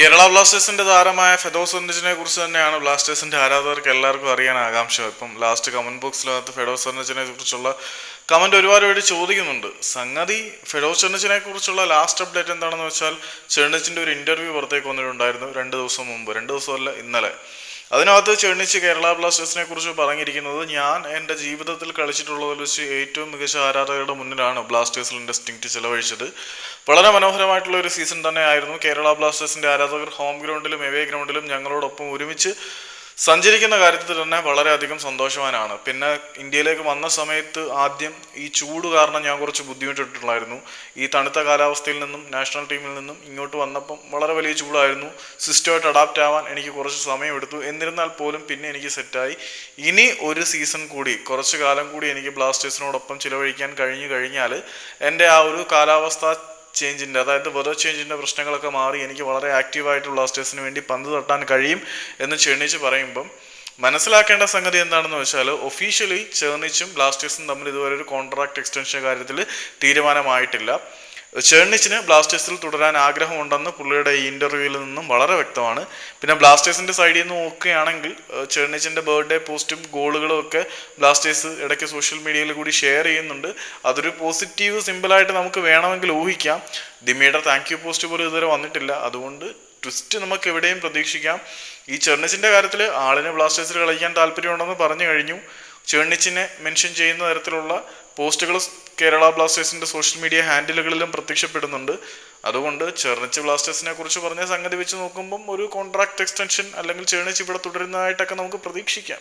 കേരള ബ്ലാസ്റ്റേഴ്സിന്റെ താരമായ ഫെദോസ് ഒന്നിച്ചിനെ കുറിച്ച് തന്നെയാണ് ബ്ലാസ്റ്റേഴ്സിന്റെ ആരാധകർക്ക് എല്ലാവർക്കും അറിയാൻ ആകാംക്ഷ. ഇപ്പം ലാസ്റ്റ് കമന്റ് ബോക്സിനകത്ത് ഫെഡോസ് ഒന്നിച്ചിനെ കുറിച്ചുള്ള കമന്റ് ഒരുപാട് പേര് ചോദിക്കുന്നുണ്ട്. സംഗതി ഫെഡോസ് ചെന്നിച്ചിനെ കുറിച്ചുള്ള ലാസ്റ്റ് അപ്ഡേറ്റ് എന്താണെന്ന് വെച്ചാൽ ചെന്നിച്ചിന്റെ ഒരു ഇന്റർവ്യൂ പുറത്തേക്ക് വന്നിട്ടുണ്ടായിരുന്നു രണ്ട് ദിവസം മുമ്പ്. രണ്ട് ദിവസമല്ല ഇന്നലെ. അതിനകത്ത് ചെണ്ണിച്ച് കേരള ബ്ലാസ്റ്റേഴ്സിനെ കുറിച്ച് പറഞ്ഞിരിക്കുന്നത് ഞാൻ എന്റെ ജീവിതത്തിൽ കളിച്ചിട്ടുള്ളതിൽ വെച്ച് ഏറ്റവും മികച്ച ആരാധകരുടെ മുന്നിലാണ് ബ്ലാസ്റ്റേഴ്സിൽ ഇൻഡസ്റ്റിങ്റ്റ് ചെലവഴിച്ചത്. വളരെ മനോഹരമായിട്ടുള്ള ഒരു സീസൺ തന്നെയായിരുന്നു കേരള ബ്ലാസ്റ്റേഴ്സിന്റെ ആരാധകർ ഹോം ഗ്രൗണ്ടിലും എവേ ഗ്രൗണ്ടിലും ഞങ്ങളോടൊപ്പം ഒരുമിച്ച് സഞ്ചരിക്കുന്ന കാര്യത്തിൽ തന്നെ വളരെയധികം സന്തോഷവാനാണ്. പിന്നെ ഇന്ത്യയിലേക്ക് വന്ന സമയത്ത് ആദ്യം ഈ ചൂട് കാരണം ഞാൻ കുറച്ച് ബുദ്ധിമുട്ടിട്ടുണ്ടായിരുന്നു. ഈ തണുത്ത കാലാവസ്ഥയിൽ നിന്നും നാഷണൽ ടീമിൽ നിന്നും ഇങ്ങോട്ട് വന്നപ്പം വളരെ വലിയ ചൂടായിരുന്നു. സിസ്റ്റമായിട്ട് അഡാപ്റ്റ് ആവാൻ എനിക്ക് കുറച്ച് സമയമെടുത്തു. എന്നിരുന്നാൽ പോലും പിന്നെ എനിക്ക് സെറ്റായി. ഇനി ഒരു സീസൺ കൂടി കുറച്ച് കാലം കൂടി എനിക്ക് ബ്ലാസ്റ്റേഴ്സിനോടൊപ്പം ചിലവഴിക്കാൻ കഴിഞ്ഞു കഴിഞ്ഞാൽ എന്റെ ആ ഒരു കാലാവസ്ഥ ചേഞ്ചിന്റെ അതായത് വെതർ ചേഞ്ചിന്റെ പ്രശ്നങ്ങളൊക്കെ മാറി എനിക്ക് വളരെ ആക്റ്റീവായിട്ട് ബ്ലാസ്റ്റേഴ്സിന് വേണ്ടി പന്ത് തട്ടാൻ കഴിയും എന്ന് ക്ഷണിച്ച് പറയുമ്പം മനസ്സിലാക്കേണ്ട സംഗതി എന്താണെന്ന് വെച്ചാൽ ഒഫീഷ്യലി ചേർണിച്ചും ബ്ലാസ്റ്റേഴ്സും തമ്മിൽ ഇതുവരെ ഒരു കോൺട്രാക്ട് എക്സ്റ്റൻഷൻ കാര്യത്തിൽ തീരുമാനമായിട്ടില്ല. ചേർണിച്ചിന് ബ്ലാസ്റ്റേഴ്സിൽ തുടരാൻ ആഗ്രഹമുണ്ടെന്ന് പുള്ളിയുടെ ഈ ഇന്റർവ്യൂവിൽ നിന്നും വളരെ വ്യക്തമാണ്. പിന്നെ ബ്ലാസ്റ്റേഴ്സിന്റെ സൈഡിൽ നിന്ന് നോക്കുകയാണെങ്കിൽ ചേർണിച്ചിന്റെ ബർത്ത്ഡേ പോസ്റ്റും ഗോളുകളും ഒക്കെ ബ്ലാസ്റ്റേഴ്സ് ഇടയ്ക്ക് സോഷ്യൽ മീഡിയയിൽ കൂടി ഷെയർ ചെയ്യുന്നുണ്ട്. അതൊരു പോസിറ്റീവ് സിമ്പിളായിട്ട് നമുക്ക് വേണമെങ്കിൽ ഊഹിക്കാം. ദിമിയുടെ താങ്ക് യു പോസ്റ്റ് പോലും ഇതുവരെ വന്നിട്ടില്ല. അതുകൊണ്ട് ട്വിസ്റ്റ് നമുക്ക് എവിടെയും പ്രതീക്ഷിക്കാം. ഈ ചെർണിച്ചിന്റെ കാര്യത്തിൽ ആളിന് ബ്ലാസ്റ്റേഴ്സിൽ കളിക്കാൻ താല്പര്യമുണ്ടെന്ന് പറഞ്ഞു കഴിഞ്ഞു. ചേണിച്ചിനെ മെൻഷൻ ചെയ്യുന്ന തരത്തിലുള്ള പോസ്റ്റുകൾ കേരള ബ്ലാസ്റ്റേഴ്സിന്റെ സോഷ്യൽ മീഡിയ ഹാൻഡിലുകളിലും പ്രത്യക്ഷപ്പെടുന്നുണ്ട്. അതുകൊണ്ട് ചെർണിച്ച് ബ്ലാസ്റ്റേഴ്സിനെ കുറിച്ച് പറഞ്ഞ സംഗതി വെച്ച് നോക്കുമ്പം ഒരു കോൺട്രാക്ട് എക്സ്റ്റൻഷൻ അല്ലെങ്കിൽ ചെർണിച്ച് ഇവിടെ തുടരുന്നതായിട്ടൊക്കെ നമുക്ക് പ്രതീക്ഷിക്കാം.